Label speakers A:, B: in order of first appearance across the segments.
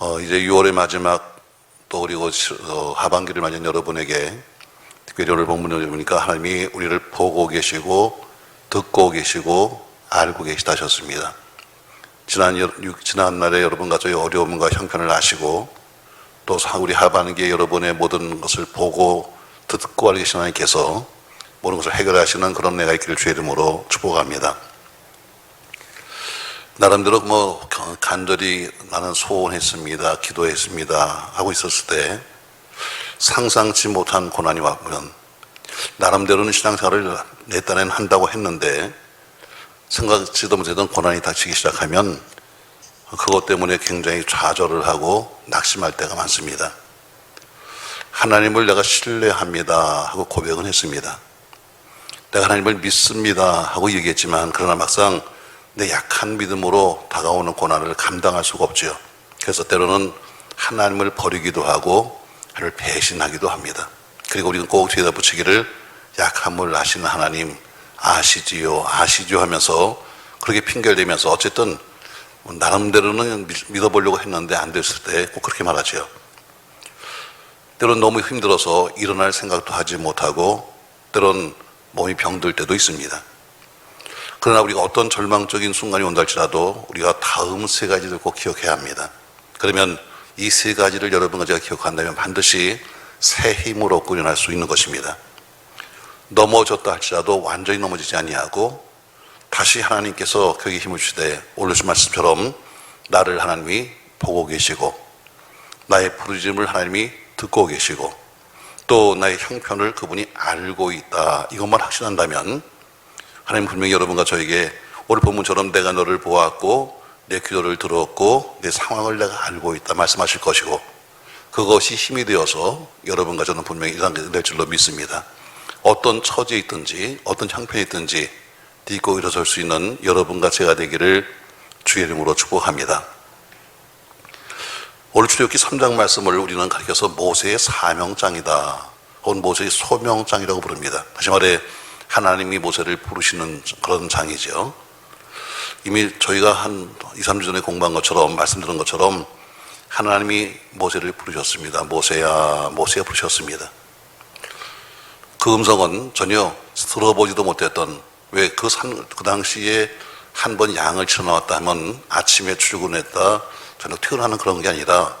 A: 어, 이제 6월의 마지막 또 그리고 시- 어, 하반기를 맞은 여러분에게 특별히 오늘 본문을 보니까 하나님이 우리를 보고 계시고 듣고 계시고 알고 계시다 하셨습니다. 지난, 여- 유- 지난 날에 여러분과 저희 어려움과 형편을 아시고 또 사- 우리 하반기에 여러분의 모든 것을 보고 듣고 알고 계신 하나님께서 모든 것을 해결하시는 그런 내가 있기를 주의 이름으로 축복합니다. 나름대로 뭐 간절히 나는 소원했습니다. 기도했습니다. 하고 있었을 때 상상치 못한 고난이 왔면 나름대로는 신앙생활을 내 딴엔 한다고 했는데 생각지도 못했던 고난이 닥치기 시작하면 그것 때문에 굉장히 좌절을 하고 낙심할 때가 많습니다. 하나님을 내가 신뢰합니다 하고 고백은 했습니다. 내가 하나님을 믿습니다 하고 얘기했지만 그러나 막상 내 약한 믿음으로 다가오는 고난을 감당할 수가 없죠. 그래서 때로는 하나님을 버리기도 하고 하나님을 배신하기도 합니다. 그리고 우리는 꼭 뒤에다 붙이기를 약함을 아시는 하나님 아시지요 아시죠 하면서 그렇게 핑계를 대면서 어쨌든 나름대로는 믿- 믿어보려고 했는데 안 됐을 때 꼭 그렇게 말하죠. 때로는 너무 힘들어서 일어날 생각도 하지 못하고 때로는 몸이 병들 때도 있습니다. 그러나 우리가 어떤 절망적인 순간이 온다 할지라도 우리가 다음 세 가지를 꼭 기억해야 합니다. 그러면 이 세 가지를 여러분과 제가 기억한다면 반드시 새 얻고 일어날 수 있는 것입니다. 넘어졌다 할지라도 완전히 넘어지지 아니하고 다시 하나님께서 거기 힘을 주시되 오늘 주 말씀처럼 나를 하나님이 보고 계시고 나의 부르짖음을 하나님이 듣고 계시고 또 나의 형편을 그분이 알고 있다 이것만 확신한다면 하나님 분명히 여러분과 저에게 오늘 본문처럼 내가 너를 보았고 내 기도를 들었고 내 상황을 내가 알고 있다 말씀하실 것이고 그것이 힘이 되어서 여러분과 저는 분명히 일어날 줄로 믿습니다. 어떤 처지에 있든지 어떤 형편에 있든지 딛고 일어설 수 있는 여러분과 제가 되기를 주의 이름으로 축복합니다. 오늘 출애굽기 3장 말씀을 우리는 가리켜서 모세의 사명장이다. 혹은 모세의 소명장이라고 부릅니다. 다시 말해 하나님이 모세를 부르시는 그런 장이죠. 이미 저희가 한 2, 3주 전에 공부한 것처럼 말씀드린 것처럼 하나님이 모세를 부르셨습니다. 모세야 모세야 부르셨습니다. 그 음성은 전혀 들어보지도 못했던 왜 그 산 그 당시에 한 번 양을 치러 나왔다 하면 아침에 출근했다 저녁 퇴근하는 그런 게 아니라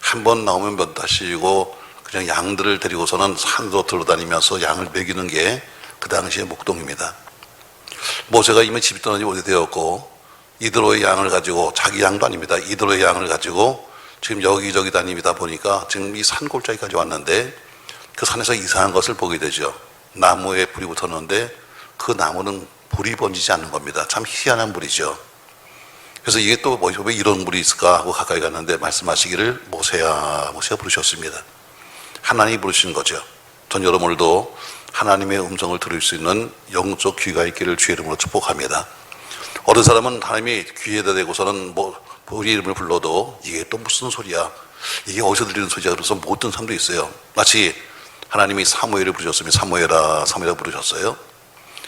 A: 한 번 나오면 몇 달씩이고 그냥 양들을 데리고서는 산으로 들어다니면서 양을 먹이는 게 그 당시의 목동입니다. 모세가 이미 집 떠난 지 오래되었고 이드로의 양을 가지고 자기 양도 아닙니다. 이드로의 양을 가지고 지금 여기저기 다닙니다 보니까 지금 이 산 골짜기까지 왔는데 그 산에서 이상한 것을 보게 되죠. 나무에 불이 붙었는데 그 나무는 불이 번지지 않는 겁니다. 참 희한한 불이죠. 그래서 이게 또 뭐, 왜 이런 불이 있을까 하고 가까이 갔는데 말씀하시기를 모세야, 모세가 부르셨습니다. 하나님이 부르신 거죠. 전 여러분들도 하나님의 음성을 들을 수 있는 영적 귀가 있기를 주의 이름으로 축복합니다. 어떤 사람은 하나님이 귀에다 대고서는 뭐 우리 이름을 불러도 이게 또 무슨 소리야? 이게 어디서 들리는 소리야? 그래서 못 듣는 사람도 있어요. 마치 하나님이 사무엘을 부르셨으면 사무엘아, 사무엘아 부르셨어요.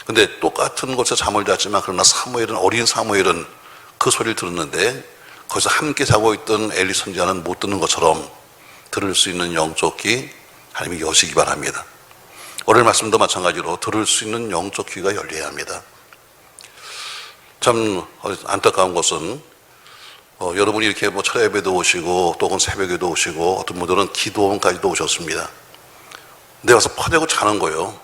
A: 근데 똑같은 곳에 잠을 잤지만 그러나 사무엘은 어린 사무엘은 그 소리를 들었는데 거기서 함께 자고 있던 엘리 선지자는 못 듣는 것처럼 들을 수 있는 영적 귀 하나님이 여시기 바랍니다. 오늘 말씀도 마찬가지로 들을 수 있는 영적 귀가 열려야 합니다. 참 안타까운 것은 어, 여러분이 이렇게 뭐 철야 예배도 오시고 또 혹은 새벽에도 오시고 어떤 분들은 기도원까지도 오셨습니다. 근데 와서 퍼대고 자는 거예요.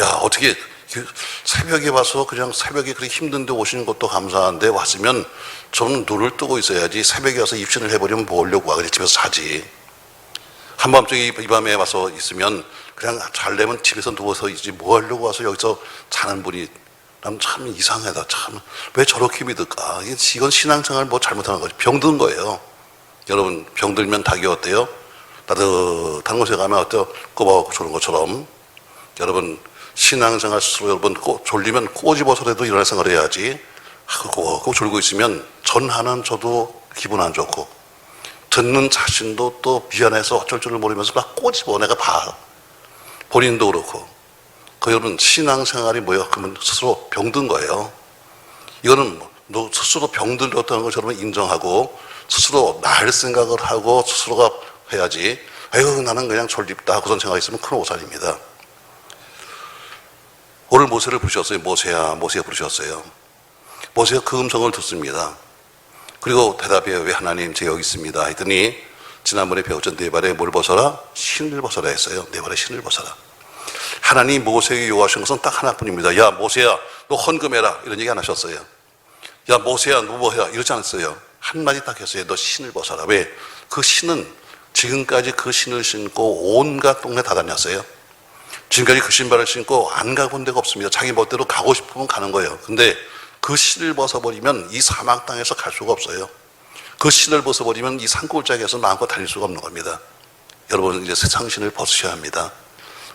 A: 야 어떻게 그 새벽에 와서 그냥 새벽에 그렇게 힘든데 오시는 것도 감사한데 왔으면 좀 눈을 뜨고 있어야지 새벽에 와서 입신을 해버리면 뭐 하려고 와 그냥 집에서 자지 한밤중에 이 밤에 와서 있으면 그냥 잘려면 집에서 누워서 있지 뭐 하려고 와서 여기서 자는 분이 난참 이상하다 참. 왜 저렇게 믿을까? 이건 신앙생활 뭐 잘못하는 거지. 병든 거예요. 여러분 병들면 닭이 어때요? 따뜻한 곳에 가면 어때요? 꼬박 조는 것처럼. 여러분 신앙생활 스스로 여러분 꼬, 졸리면 꼬집어서라도 일어날 생각을 해야지. 하고 꼭 졸고 있으면 전하는 저도 기분 안 좋고 듣는 자신도 또 미안해서 어쩔 줄을 모르면서 막 꼬집어 내가 봐 본인도 그렇고 그 여러분 신앙생활이 뭐예요? 그러면 스스로 병든 거예요 이거는 뭐너 스스로 병들었다는 것처럼 인정하고 스스로 나을 생각을 하고 스스로가 해야지. 아유 나는 그냥 졸립다 하고선 생각했으면 큰 오산입니다. 오늘 모세를 부르셨어요. 모세야, 모세가 부르셨어요. 모세가 그 음성을 듣습니다. 그리고 대답해요. 왜 하나님 제가 여기 있습니다. 했더니 지난번에 배웠던 네 발에 뭘 벗어라? 신을 벗어라 했어요. 네 발에 신을 벗어라. 하나님 모세에게 요구하신 것은 딱 하나뿐입니다. 야 모세야 너 헌금해라 이런 얘기 안 하셨어요. 야 모세야 너 뭐해라 이러지 않았어요. 한마디 딱 했어요. 너 신을 벗어라. 왜? 그 신은 지금까지 그 신을 신고 온갖 동네 다 다녔어요. 지금까지 그 신발을 신고 안 가본 데가 없습니다. 자기 멋대로 가고 싶으면 가는 거예요. 근데 그 신을 벗어버리면 이 사막 땅에서 갈 수가 없어요. 그 신을 벗어버리면 이 산골짜기에서 마음껏 달릴 수가 없는 겁니다. 여러분 이제 세상 신을 벗으셔야 합니다.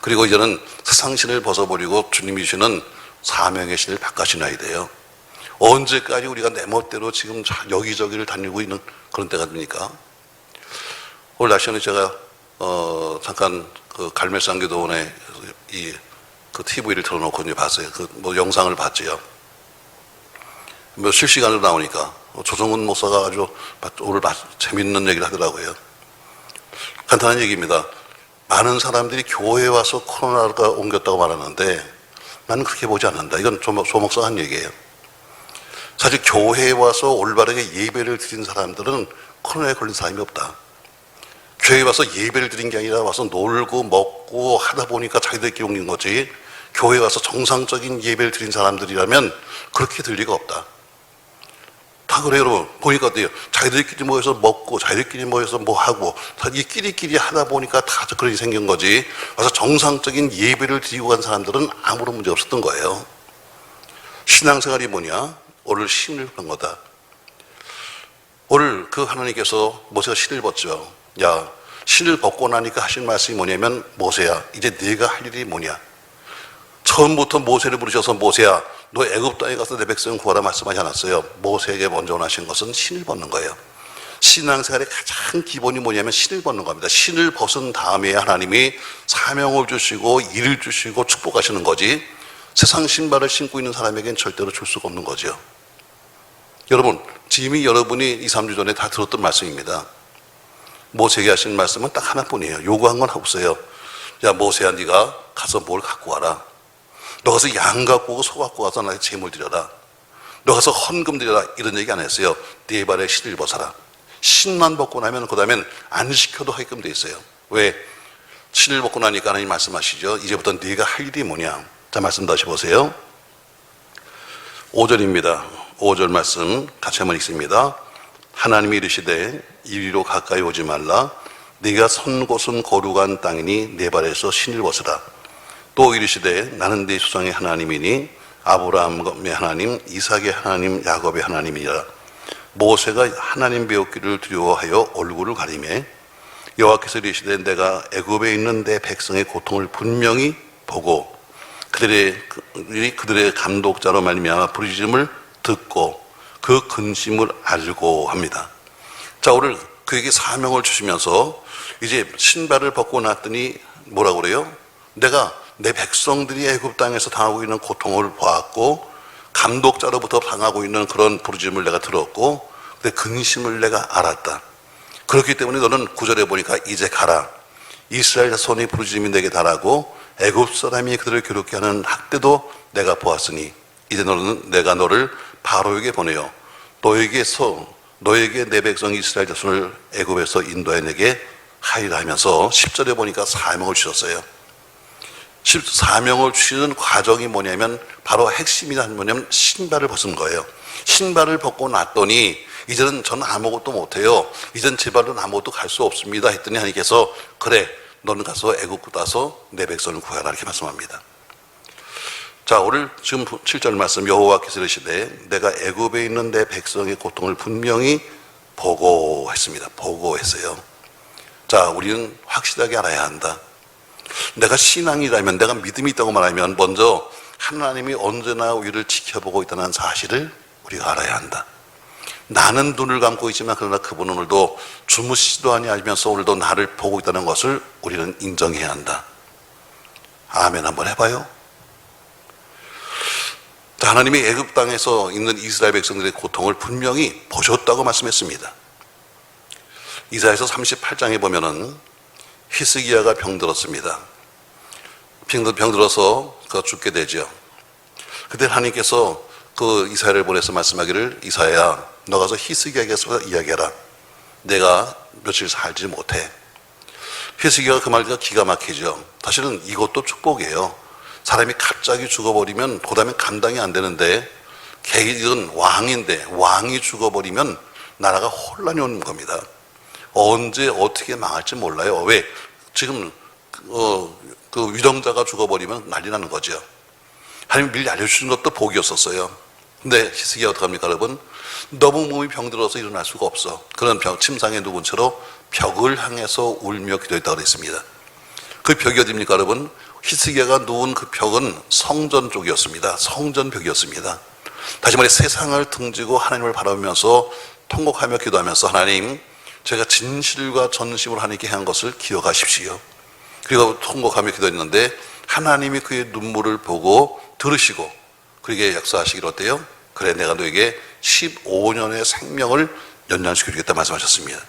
A: 그리고 이제는 세상 신을 벗어버리고 주님이 주시는 사명의 신을 바꿔 신어야 돼요. 언제까지 우리가 내 멋대로 지금 여기저기를 다니고 있는 그런 때가 됩니까? 오늘 날씨는 제가 어 잠깐 그 갈매상교도원에 이그 TV를 틀어놓고 이제 봤어요. 그 뭐 영상을 봤지요. 뭐 실시간으로 나오니까 조정훈 목사가 아주 오늘 재밌는 얘기를 하더라고요. 간단한 얘기입니다. 많은 사람들이 교회에 와서 코로나가 옮겼다고 말하는데 나는 그렇게 보지 않는다. 이건 조, 조 목사가 한 얘기예요. 사실 교회에 와서 올바르게 예배를 드린 사람들은 코로나에 걸린 사람이 없다. 교회에 와서 예배를 드린 게 아니라 와서 놀고 먹고 하다 보니까 자기들끼리 옮긴 거지. 교회에 와서 정상적인 예배를 드린 사람들이라면 그렇게 들 리가 없다. 다 그래요, 여러분. 보니까 어때요? 자기들끼리 모여서 먹고, 자기들끼리 모여서 뭐 하고, 다이 끼리끼리 하다 보니까 다 그런 일이 생긴 거지. 와서 정상적인 예배를 드리고 간 사람들은 아무런 문제 없었던 거예요. 신앙생활이 뭐냐? 오늘 신을 본 거다. 오늘 그 하나님께서 모세가 신을 벗죠. 야, 신을 벗고 나니까 하신 말씀이 뭐냐면, 모세야, 이제 네가 할 일이 뭐냐? 처음부터 모세를 부르셔서 모세야, 너 애굽 땅에 가서 내 백성 구하라 말씀하지 않았어요. 모세에게 먼저 원하신 것은 신을 벗는 거예요. 신앙생활의 가장 기본이 뭐냐면 신을 벗는 겁니다. 신을 벗은 다음에 하나님이 사명을 주시고 일을 주시고 축복하시는 거지. 세상 신발을 신고 있는 사람에겐 절대로 줄 수가 없는 거죠. 여러분, 지금이 여러분이 2, 3주 전에 다 들었던 말씀입니다. 모세에게 하신 말씀은 딱 하나뿐이에요. 요구한 건 없어요. 야, 모세야, 네가 가서 뭘 갖고 와라. 너 가서 양 갖고 오고 소 갖고 와서 나한테 재물 드려라. 너 가서 헌금 드려라. 이런 얘기 안 했어요. 네 발에 신을 벗어라. 신만 벗고 나면 그 다음엔 안 시켜도 하게끔 돼 있어요. 왜? 신을 벗고 나니까 하나님 말씀하시죠. 이제부터 네가 할 일이 뭐냐. 자, 말씀 다시 보세요. 5절입니다. 5절 말씀 같이 한번 읽습니다. 하나님이 이르시되 이리로 가까이 오지 말라. 네가 선 곳은 거룩한 땅이니 네 발에서 신을 벗으라. 또 이르시되 나는 네 조상의 하나님이니 아브라함의 하나님, 이삭의 하나님, 야곱의 하나님이라. 모세가 하나님 배웠기를 두려워하여 얼굴을 가리매 여호와께서 이르시되 내가 애굽에 있는 내 백성의 고통을 분명히 보고 그들의 그들이 그들의 감독자로 말미암아 부르짖음을 듣고 그 근심을 알고 합니다. 자 오늘 그에게 사명을 주시면서 이제 신발을 벗고 났더니 뭐라고 그래요? 내가 내 백성들이 애굽 땅에서 당하고 있는 고통을 보았고 감독자로부터 당하고 있는 그런 부르짐을 내가 들었고 그 근심을 내가 알았다. 그렇기 때문에 너는 구절에 보니까 이제 가라. 이스라엘 손이 부르짐이 내게 달하고 애굽 사람이 그들을 괴롭게 하는 학대도 내가 보았으니 이제 너는 내가 너를 바로에게 보내요. 너에게서 너에게 내 백성 이스라엘 자손을 애굽에서 인도해 내게 하이라 하면서 10절에 보니까 사명을 주셨어요. 사명을 주시는 과정이 뭐냐면 바로 핵심이 뭐냐면 신발을 벗은 거예요. 신발을 벗고 났더니 이제는 저는 아무것도 못해요. 이젠 제 발은 아무것도 갈 수 없습니다. 했더니 하나님께서 그래 너는 가서 애굽 가서 내 백성을 구하라 이렇게 말씀합니다. 자 오늘 지금 7절 말씀 여호와께서 이르시되 내가 애굽에 있는 내 백성의 고통을 분명히 보고했습니다. 보고했어요. 자 우리는 확실하게 알아야 한다. 내가 신앙이라면 내가 믿음이 있다고 말하면 먼저 하나님이 언제나 우리를 지켜보고 있다는 사실을 우리가 알아야 한다. 나는 눈을 감고 있지만 그러나 그분은 오늘도 주무시지도 아니하면서 오늘도 나를 보고 있다는 것을 우리는 인정해야 한다. 아멘 한번 해봐요. 자, 하나님이 애굽 땅에서 있는 이스라엘 백성들의 고통을 분명히 보셨다고 말씀했습니다. 이사에서 38장에 보면은 히스기야가 병들었습니다. 병, 병들어서 그가 죽게 되죠. 그때 하나님께서 그 이사야를 보내서 말씀하기를 이사야 너 가서 히스기야에게서 이야기해라. 내가 며칠 살지 못해. 히스기야가 그 말과 기가 막히죠. 사실은 이것도 축복이에요. 사람이 갑자기 죽어버리면 그다음에 감당이 안 되는데 개인은 왕인데 왕이 죽어버리면 나라가 혼란이 오는 겁니다. 언제 어떻게 망할지 몰라요. 왜? 지금 어, 그 위정자가 죽어버리면 난리 나는 거죠. 하나님 미리 알려주신 것도 복이었었어요. 근데 히스기야 어떡합니까 여러분? 너무 몸이 병들어서 일어날 수가 없어. 그런 병, 침상에 누운 채로 벽을 향해서 울며 기도했다고 그랬습니다. 그 벽이 어딥니까 여러분? 히스기야가 누운 그 벽은 성전 쪽이었습니다. 성전 벽이었습니다. 다시 말해 세상을 등지고 하나님을 바라보면서 통곡하며 기도하면서 하나님 제가 진실과 전심으로 하나님께 한 것을 기억하십시오. 그리고 통곡하며 기도했는데 하나님이 그의 눈물을 보고 들으시고 그에게 약속하시기로 어때요? 그래 내가 너에게 15년의 생명을 연장시켜 주겠다 말씀하셨습니다.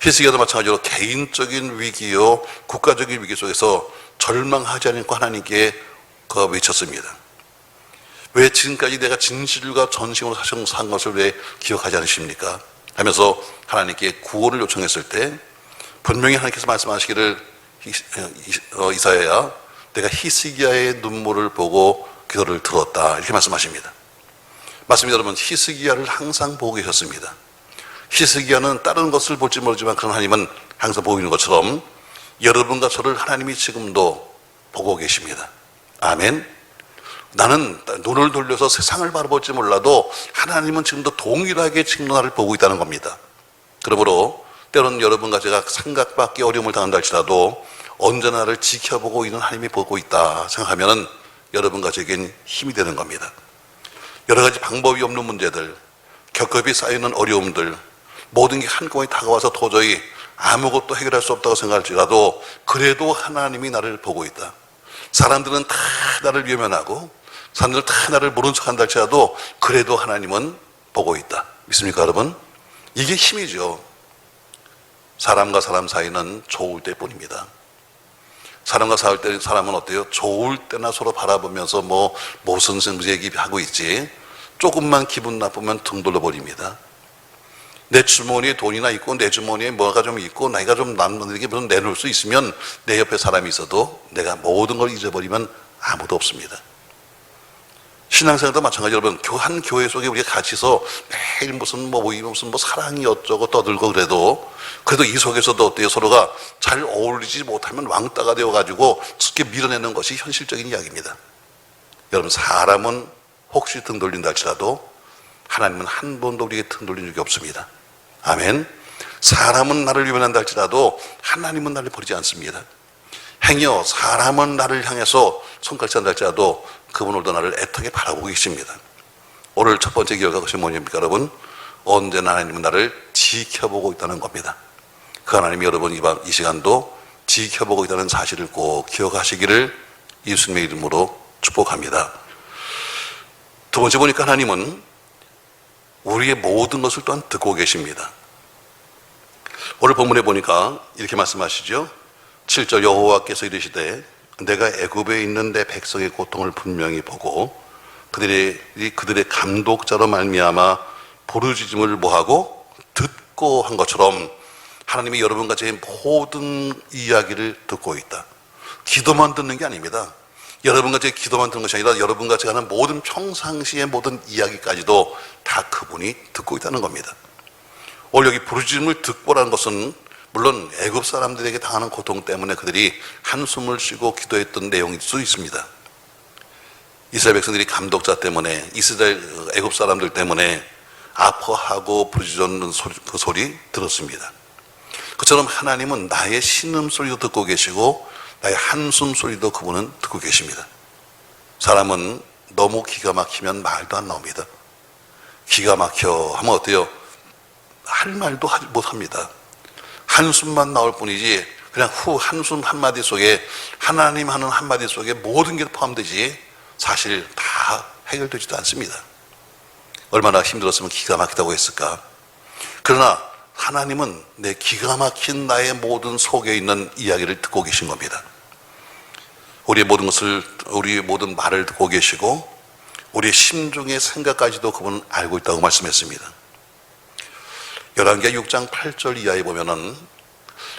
A: 히스기야도 마찬가지로 개인적인 위기요 국가적인 위기 속에서 절망하지 않고 하나님께 그 외쳤습니다. 왜 지금까지 내가 진실과 전심으로 산 것을 왜 기억하지 않으십니까? 하면서 하나님께 구원을 요청했을 때 분명히 하나님께서 말씀하시기를 어, 이사야야 내가 히스기야의 눈물을 보고 기도를 들었다 이렇게 말씀하십니다. 맞습니다 여러분 히스기야를 항상 보고 계셨습니다. 히스기야는 다른 것을 볼지 모르지만 그런 하나님은 항상 보이는 것처럼 여러분과 저를 하나님이 지금도 보고 계십니다. 아멘. 나는 눈을 돌려서 세상을 바라볼지 몰라도 하나님은 지금도 동일하게 지금 나를 보고 있다는 겁니다. 그러므로 때로는 여러분과 제가 생각밖에 어려움을 당한다 할지라도 언제나 나를 지켜보고 있는 하나님이 보고 있다 생각하면 여러분과 제겐 힘이 되는 겁니다. 여러 가지 방법이 없는 문제들, 겹겹이 쌓이는 어려움들, 모든 게 한꺼번에 다가와서 도저히 아무것도 해결할 수 없다고 생각할지라도 그래도 하나님이 나를 보고 있다. 사람들은 다 나를 외면하고 사람들 다 나를 모른 척 한다 할지라도 그래도 하나님은 보고 있다. 믿습니까 여러분? 이게 힘이죠. 사람과 사람 사이는 좋을 때뿐입니다. 사람과 사을 때 사람은 어때요? 좋을 때나 서로 바라보면서 뭐 무슨 얘기하고 있지. 조금만 기분 나쁘면 등 돌려버립니다. 내 주머니에 돈이나 있고 내 주머니에 뭐가 좀 있고 나이가 좀 남는게 무슨 내놓을 수 있으면 내 옆에 사람이 있어도 내가 모든 걸 잊어버리면 아무도 없습니다. 신앙생활도 마찬가지 여러분 한 교회 속에 우리가 같이서 매일 무슨 뭐 무슨 뭐 사랑이 어쩌고 떠들고 그래도 그래도 이 속에서도 어때요 서로가 잘 어울리지 못하면 왕따가 되어가지고 쉽게 밀어내는 것이 현실적인 이야기입니다. 여러분 사람은 혹시 등 돌린다 할지라도 하나님은 한 번도 우리에게 등 돌린 적이 없습니다. 아멘. 사람은 나를 유면한다 할지라도 하나님은 나를 버리지 않습니다. 행여 사람은 나를 향해서 손가락질 한다 할지라도 그분 오늘도 나를 애타게 바라보고 계십니다. 오늘 첫 번째 기억할 것이 뭐냐니까 여러분? 언제나 하나님은 나를 지켜보고 있다는 겁니다. 그 하나님이 여러분 이 시간도 지켜보고 있다는 사실을 꼭 기억하시기를 예수님의 이름으로 축복합니다. 두 번째 보니까 하나님은 우리의 모든 것을 또한 듣고 계십니다. 오늘 본문에 보니까 이렇게 말씀하시죠. 7절 여호와께서 이르시되 내가 애굽에 있는 내 백성의 고통을 분명히 보고 그들의 그들의 감독자로 말미암아 부르짖음을 뭐하고 듣고 한 것처럼 하나님이 여러분과 제 모든 이야기를 듣고 있다. 기도만 듣는 게 아닙니다. 여러분과 제 기도만 듣는 것이 아니라 여러분과 제가 하는 모든 평상시의 모든 이야기까지도 다 그분이 듣고 있다는 겁니다. 오늘 여기 부르짖음을 듣고라는 것은 물론 애굽 사람들에게 당하는 고통 때문에 그들이 한숨을 쉬고 기도했던 내용일 수 있습니다. 이스라엘 백성들이 감독자 때문에 이스라엘 애굽 사람들 때문에 아파하고 부르짖는 소리, 그 소리 들었습니다. 그처럼 하나님은 나의 신음 소리도 듣고 계시고 나의 한숨 소리도 그분은 듣고 계십니다. 사람은 너무 기가 막히면 말도 안 나옵니다. 기가 막혀 하면 어때요? 할 말도 하지 못합니다. 한숨만 나올 뿐이지 그냥 후 한숨 한마디 속에 하나님 하는 한마디 속에 모든 게 포함되지 사실 다 해결되지도 않습니다. 얼마나 힘들었으면 기가 막히다고 했을까. 그러나 하나님은 내 기가 막힌 나의 모든 속에 있는 이야기를 듣고 계신 겁니다. 우리의 모든 것을, 우리의 모든 말을 듣고 계시고, 우리의 심중의 생각까지도 그분은 알고 있다고 말씀했습니다. 열왕기하 6장 8절 이하에 보면은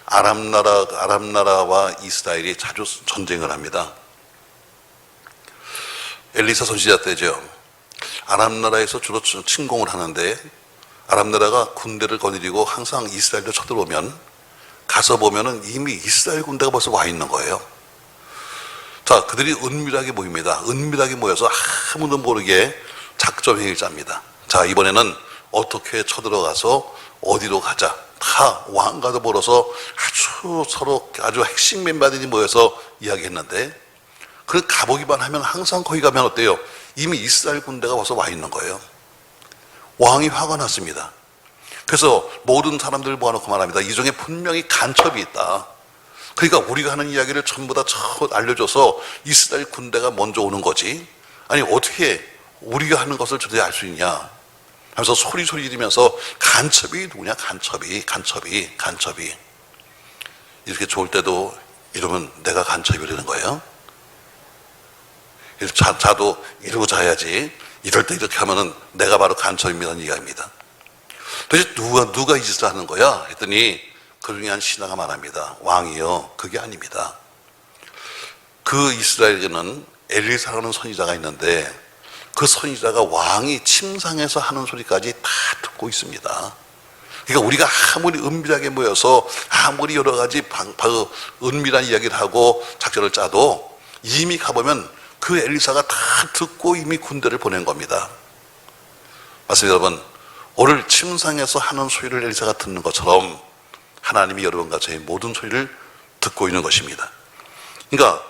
A: 아람 나라 아람 나라와 이스라엘이 자주 전쟁을 합니다. 엘리사 선지자 때죠. 아람 나라에서 주로 침공을 하는데 아람 나라가 군대를 거느리고 항상 이스라엘로 쳐들어오면 가서 보면은 이미 이스라엘 군대가 벌써 와 있는 거예요. 자, 그들이 은밀하게 모입니다. 은밀하게 모여서 아무도 모르게 작전 회의를 짭니다. 자, 이번에는 어떻게 쳐들어가서 어디로 가자. 다 왕가도 벌어서 아주 서로 아주 핵심 멤버들이 모여서 이야기했는데 그 가보기만 하면 항상 거기 가면 어때요? 이미 이스라엘 군대가 와서 와 있는 거예요. 왕이 화가 났습니다. 그래서 모든 사람들을 모아놓고 말합니다. 이 중에 분명히 간첩이 있다. 그러니까 우리가 하는 이야기를 전부 다 알려줘서 이스라엘 군대가 먼저 오는 거지. 아니 어떻게 우리가 하는 것을 저들이 알 수 있냐? 하면서 소리 소리 지르면서 간첩이 누구냐? 간첩이, 간첩이, 간첩이. 이렇게 좋을 때도 이러면 내가 간첩이라는 거예요. 자, 자도 이러고 자야지. 이럴 때 이렇게 하면은 내가 바로 간첩입니다. 이야기입니다. 도대체 누가, 누가 이 짓을 하는 거야? 했더니 그 중에 한 신하가 말합니다. 왕이요. 그게 아닙니다. 그 이스라엘에는 엘리사라는 선지자가 있는데 그 선지자가 왕이 침상에서 하는 소리까지 다 듣고 있습니다. 그러니까 우리가 아무리 은밀하게 모여서 아무리 여러 가지 방, 방, 은밀한 이야기를 하고 작전을 짜도 이미 가보면 그 엘리사가 다 듣고 이미 군대를 보낸 겁니다. 맞습니다, 여러분. 오늘 침상에서 하는 소리를 엘리사가 듣는 것처럼 하나님이 여러분과 저의 모든 소리를 듣고 있는 것입니다. 그러니까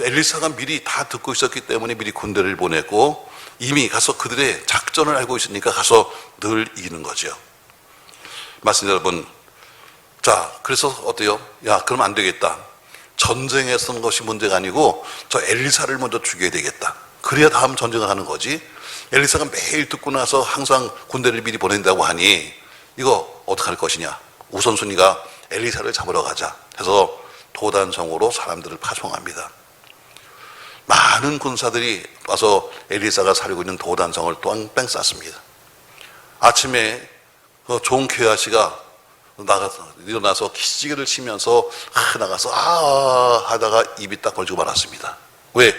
A: 그 엘리사가 미리 다 듣고 있었기 때문에 미리 군대를 보내고 이미 가서 그들의 작전을 알고 있으니까 가서 늘 이기는 거죠. 맞습니다, 여러분. 자, 그래서 어때요? 야, 그럼 안 되겠다. 전쟁에 쓰는 것이 문제가 아니고 저 엘리사를 먼저 죽여야 되겠다. 그래야 다음 전쟁을 하는 거지. 엘리사가 매일 듣고 나서 항상 군대를 미리 보낸다고 하니 이거 어떡할 것이냐. 우선순위가 엘리사를 잡으러 가자 해서 도단성으로 사람들을 파송합니다. 많은 군사들이 와서 엘리사가 살고 있는 도단성을 똥뺑 쌌습니다. 아침에 그 좋은 괴아씨가 나가서 일어나서 기지개를 치면서 아, 나가서 아 하다가 입이 딱 걸리고 말았습니다. 왜?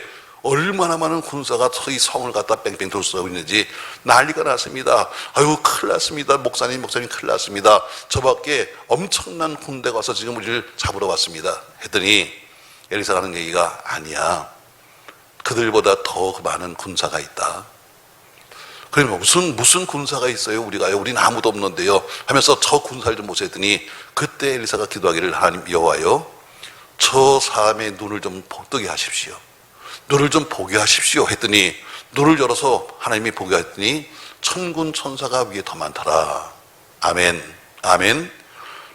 A: 얼마나 많은 군사가 이 성을 갖다 뺑뺑 돌쏘고 있는지 난리가 났습니다. 아유 큰일 났습니다. 목사님 목사님 큰일 났습니다. 저밖에 엄청난 군대가 와서 지금 우리를 잡으러 왔습니다. 했더니 엘리사가 하는 얘기가 아니야. 그들보다 더 많은 군사가 있다. 그러면 무슨 무슨 군사가 있어요? 우리가요? 우리는 아무도 없는데요. 하면서 저 군사를 좀 모색했더니 그때 엘리사가 기도하기를 하나님 여호와요. 저 사람의 눈을 좀 뜨게 하십시오. 눈을 좀 보게 하십시오. 했더니 눈을 열어서 하나님이 보게 했더니 천군 천사가 위에 더 많더라. 아멘. 아멘.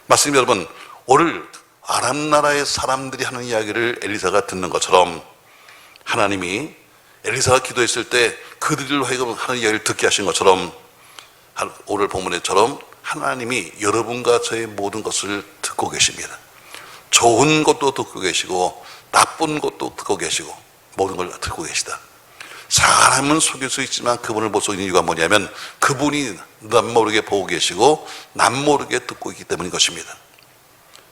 A: 맞습니다, 여러분. 오늘 아람 나라의 사람들이 하는 이야기를 엘리사가 듣는 것처럼 하나님이 엘리사가 기도했을 때 그들로 하여금 하는 이야기를 듣게 하신 것처럼 오늘 본문에처럼 하나님이 여러분과 저의 모든 것을 듣고 계십니다. 좋은 것도 듣고 계시고 나쁜 것도 듣고 계시고 모든 걸 듣고 계시다. 사람은 속일 수 있지만 그분을 못 속이는 이유가 뭐냐면 그분이 남 모르게 보고 계시고 남 모르게 듣고 있기 때문인 것입니다.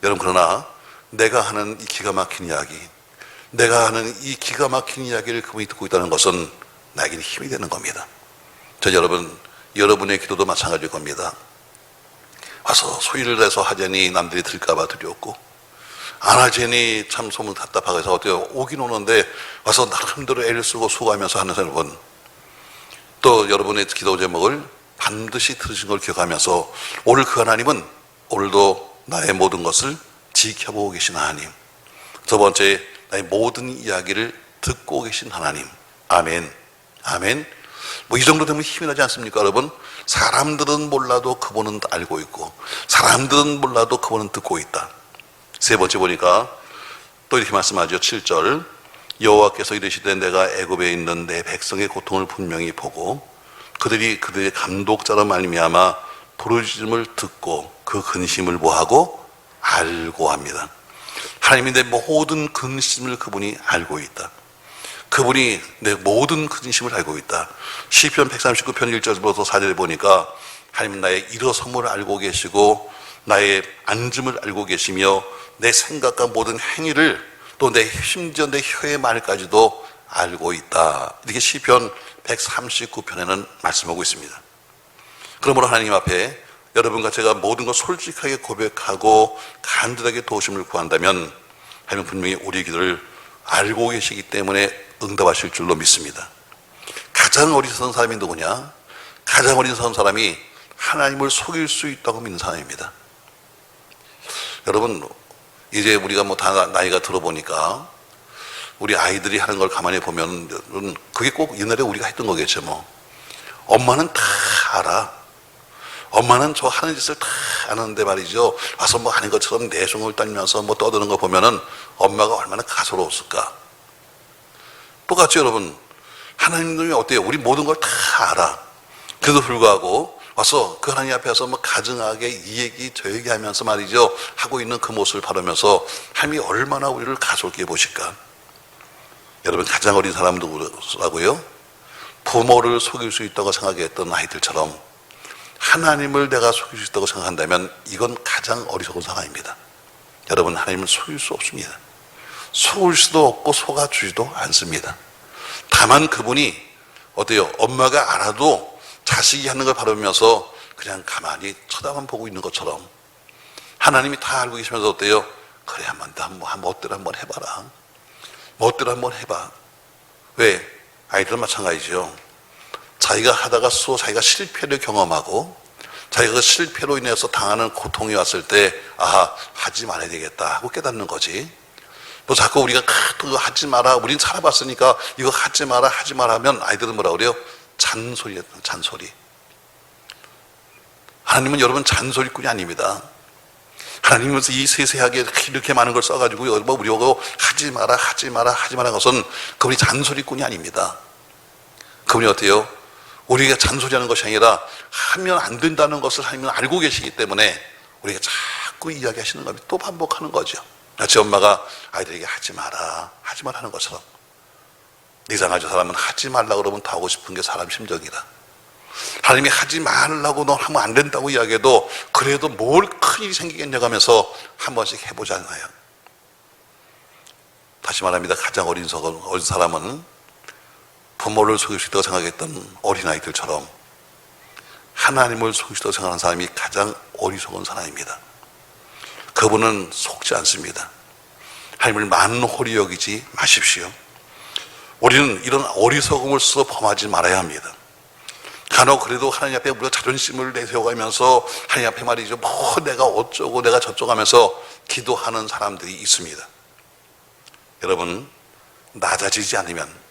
A: 여러분 그러나 내가 하는 이 기가 막힌 이야기 내가 하는 이 기가 막힌 이야기를 그분이 듣고 있다는 것은 나에게는 힘이 되는 겁니다. 저 여러분, 여러분의 기도도 마찬가지일 겁니다. 와서 소리를 내서 하자니 남들이 들까봐 두렵고, 안 하자니 참 소문 답답하고 해서 어때요? 오긴 오는데 와서 나름대로 애를 쓰고 수고하면서 하는 여러분. 또 여러분의 기도 제목을 반드시 들으신 걸 기억하면서 오늘 그 하나님은 오늘도 나의 모든 것을 지켜보고 계신 하나님. 두 번째, 모든 이야기를 듣고 계신 하나님. 아멘. 아멘. 뭐 이 정도 되면 힘이 나지 않습니까, 여러분? 사람들은 몰라도 그분은 알고 있고, 사람들은 몰라도 그분은 듣고 있다. 세 번째 보니까 또 이렇게 말씀하죠. 7절. 여호와께서 이르시되 내가 애굽에 있는 내 백성의 고통을 분명히 보고 그들이 그들의 감독자로 말미암아 부르짖음을 듣고 그 근심을 뭐하고 알고 합니다. 하나님이 내 모든 근심을 그분이 알고 있다. 그분이 내 모든 근심을 알고 있다. 시편 139편 1절부터 4절에 보니까 하나님은 나의 일어섬을 알고 계시고 나의 앉음을 알고 계시며 내 생각과 모든 행위를 또 내 심지어 내 혀의 말까지도 알고 있다. 이렇게 시편 139편에는 말씀하고 있습니다. 그러므로 하나님 앞에 여러분과 제가 모든 것 솔직하게 고백하고 간절하게 도우심을 구한다면 하나님 분명히 우리 기도를 알고 계시기 때문에 응답하실 줄로 믿습니다. 가장 어리석은 사람이 누구냐? 가장 어리석은 사람이 하나님을 속일 수 있다고 믿는 사람입니다. 여러분, 이제 우리가 뭐 다 나이가 들어보니까 우리 아이들이 하는 걸 가만히 보면 그게 꼭 옛날에 우리가 했던 거겠죠, 뭐. 엄마는 다 알아. 엄마는 저 하는 짓을 다 아는데 말이죠. 와서 뭐 하는 것처럼 내숭을 떨면서 뭐 떠드는 거 보면은 엄마가 얼마나 가소로웠을까. 똑같죠, 여러분. 하나님이 어때요? 우리 모든 걸 다 알아. 그래도 불구하고 와서 그 하나님 앞에서 뭐 가증하게 이 얘기 저 얘기 하면서 말이죠. 하고 있는 그 모습을 바라면서 하나님이 얼마나 우리를 가솔게 보실까. 여러분, 가장 어린 사람 누구라고요? 부모를 속일 수 있다고 생각했던 아이들처럼 하나님을 내가 속일 수 있다고 생각한다면 이건 가장 어리석은 상황입니다. 여러분, 하나님을 속일 수 없습니다. 속을 수도 없고 속아주지도 않습니다. 다만 그분이 어때요? 엄마가 알아도 자식이 하는 걸 바라보면서 그냥 가만히 쳐다만 보고 있는 것처럼 하나님이 다 알고 계시면서 어때요? 그래, 한번, 한번, 멋대로 한번 해봐라. 멋대로 한번 해봐. 왜? 아이들은 마찬가지죠. 자기가 하다가 또 자기가 실패를 경험하고 자기가 그 실패로 인해서 당하는 고통이 왔을 때, 아, 하지 말아야 되겠다 하고 깨닫는 거지. 뭐 자꾸 우리가 그거 하지 마라. 우린 살아봤으니까 이거 하지 마라, 하지 마라 하면 아이들은 뭐라 그래요? 잔소리, 잔소리. 하나님은 여러분 잔소리꾼이 아닙니다. 하나님은 이 세세하게 이렇게 많은 걸 써가지고 여러분 우리하고 하지 마라, 하지 마라, 하지 마라 것은 그분이 잔소리꾼이 아닙니다. 그분이 어때요? 우리가 잔소리하는 것이 아니라 하면 안 된다는 것을 하나님은 알고 계시기 때문에 우리가 자꾸 이야기하시는 겁니다. 또 반복하는 거죠. 마치 엄마가 아이들에게 하지 마라, 하지 마라 하는 것처럼. 이상하죠. 사람은 하지 말라 그러면 다 하고 싶은 게 사람 심정이다. 하나님이 하지 말라고 너 하면 안 된다고 이야기해도 그래도 뭘 큰 일이 생기겠냐고 하면서 한 번씩 해보잖아요. 다시 말합니다. 가장 어린 사람은 부모를 속일 수 있다고 생각했던 어린아이들처럼 하나님을 속일 수 있다고 생각하는 사람이 가장 어리석은 사람입니다. 그분은 속지 않습니다. 하나님을 만홀히 여기지 마십시오. 우리는 이런 어리석음을 써 범하지 말아야 합니다. 간혹 그래도 하나님 앞에 우리가 자존심을 내세워가면서 하나님 앞에 말이죠. 뭐 내가 어쩌고 내가 저쩌고 하면서 기도하는 사람들이 있습니다. 여러분, 낮아지지 않으면,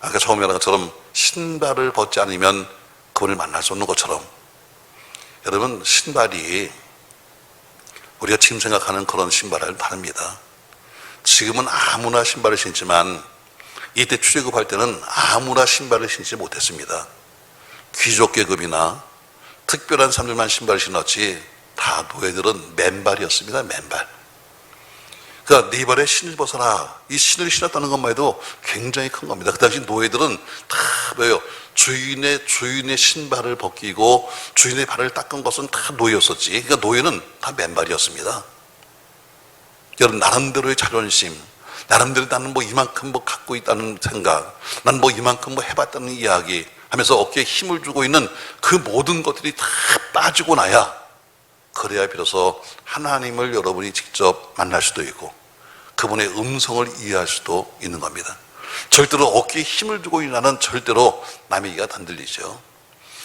A: 아까 처음에 말한 것처럼 신발을 벗지 않으면 그분을 만날 수 없는 것처럼, 여러분, 신발이 우리가 지금 생각하는 그런 신발은 다릅니다. 지금은 아무나 신발을 신지만 이때 출애굽할 때는 아무나 신발을 신지 못했습니다. 귀족 계급이나 특별한 사람들만 신발을 신었지 다 노예들은 맨발이었습니다. 맨발. 그러니까 네 발에 신을 벗어라. 이 신을 신었다는 것만 해도 굉장히 큰 겁니다. 그 당시 노예들은 다 뭐예요? 주인의 주인의 신발을 벗기고 주인의 발을 닦은 것은 다 노예였었지. 그러니까 노예는 다 맨발이었습니다. 여러분 나름대로의 자존심, 나름대로 나는 뭐 이만큼 뭐 갖고 있다는 생각, 나는 뭐 이만큼 뭐 해봤다는 이야기 하면서 어깨에 힘을 주고 있는 그 모든 것들이 다 빠지고 나야 그래야 비로소 하나님을 여러분이 직접 만날 수도 있고 그분의 음성을 이해할 수도 있는 겁니다. 절대로 어깨에 힘을 주고 나는 절대로 남의 얘기가 안 들리죠.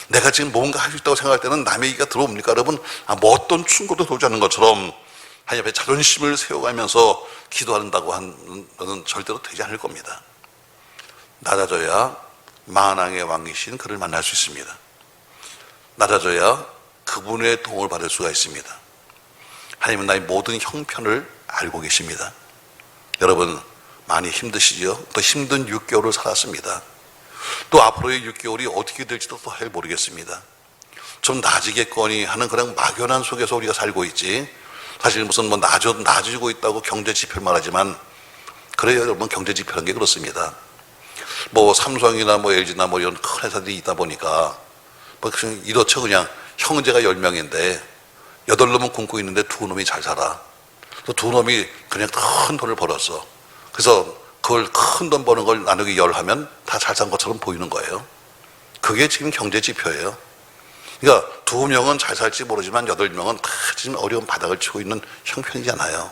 A: 내가 지금 뭔가 할 수 있다고 생각할 때는 남의 얘기가 들어옵니까? 여러분, 아, 뭐 어떤 충고도 도지 않는 것처럼 하나님 앞에 자존심을 세워가면서 기도한다고 하는 것은 절대로 되지 않을 겁니다. 낮아져야 만왕의 왕이신 그를 만날 수 있습니다. 낮아져야 그분의 도움을 받을 수가 있습니다. 하나님은 나의 모든 형편을 알고 계십니다. 여러분, 많이 힘드시죠? 또 힘든 6개월을 살았습니다. 또 앞으로의 6개월이 어떻게 될지도 또 잘 모르겠습니다. 좀 나아지겠거니 하는 그런 막연한 속에서 우리가 살고 있지. 사실 무슨 뭐 나아져, 나아지고 있다고 경제 지표를 말하지만 그래요, 여러분. 경제 지표라는 게 그렇습니다. 뭐 삼성이나 뭐 LG나 뭐 이런 큰 회사들이 있다 보니까 뭐 이렇죠 그냥 형제가 10명인데 여덟 놈은 굶고 있는데 두 놈이 잘 살아. 또두 놈이 그냥 큰 돈을 벌었어. 그래서 그걸 큰 돈 버는 걸 나누기 열 하면 다 잘 산 것처럼 보이는 거예요. 그게 지금 경제 지표예요. 그러니까 두 명은 잘 살지 모르지만 여덟 명은 다 지금 어려운 바닥을 치고 있는 형편이잖아요.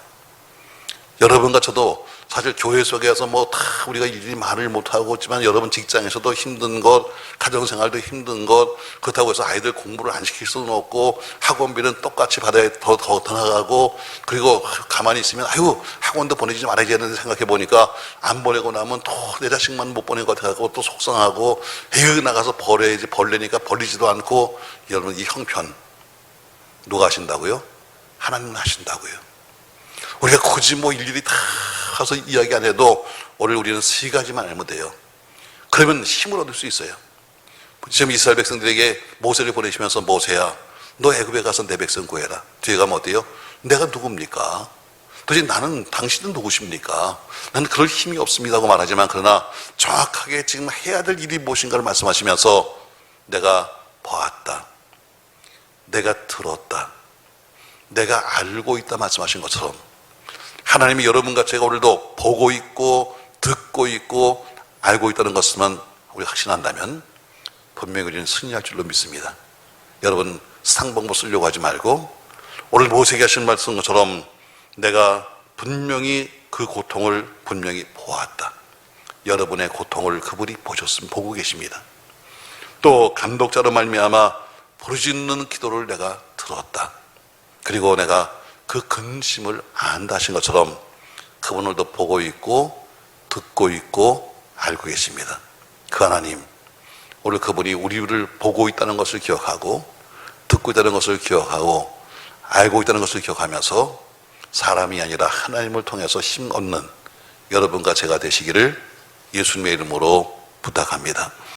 A: 여러분과 저도 사실 교회 속에서 뭐 다 우리가 일이 말을 못하고 있지만 여러분 직장에서도 힘든 것, 가정생활도 힘든 것, 그렇다고 해서 아이들 공부를 안 시킬 수는 없고 학원비는 똑같이 받아야 더, 더, 더 나가고 그리고 가만히 있으면 아유 학원도 보내지 말아야 되는데 생각해 보니까 안 보내고 나면 또 내 자식만 못 보낸 것 같아서 또 속상하고 에휴 나가서 벌어야지 벌레니까 벌리지도 않고 여러분 이 형편 누가 하신다고요? 하나님은 하신다고요. 우리가 굳이 뭐 일일이 다 가서 이야기 안 해도 오늘 우리는 세 가지만 알면 돼요. 그러면 힘을 얻을 수 있어요. 지금 이스라엘 백성들에게 모세를 보내시면서 모세야, 너 애굽에 가서 내 백성 구해라. 뒤에 가면 어때요? 내가 누굽니까? 도대체 나는 당신은 누구십니까? 나는 그럴 힘이 없습니다고 말하지만 그러나 정확하게 지금 해야 될 일이 무엇인가를 말씀하시면서 내가 보았다. 내가 들었다. 내가 알고 있다 말씀하신 것처럼 하나님이 여러분과 제가 오늘도 보고 있고 듣고 있고 알고 있다는 것만 우리 확신한다면 분명히 우리는 승리할 줄로 믿습니다. 여러분 상방법 쓰려고 하지 말고 오늘 모세가 하신 말씀처럼 내가 분명히 그 고통을 분명히 보았다. 여러분의 고통을 그분이 보셨음 보고 계십니다. 또 감독자로 말미암아 부르짖는 기도를 내가 들었다. 그리고 내가 그 근심을 안다 하신 것처럼 그분을도 보고 있고 듣고 있고 알고 계십니다. 그 하나님, 오늘 그분이 우리를 보고 있다는 것을 기억하고 듣고 있다는 것을 기억하고 알고 있다는 것을 기억하면서 사람이 아니라 하나님을 통해서 힘 얻는 여러분과 제가 되시기를 예수님의 이름으로 부탁합니다.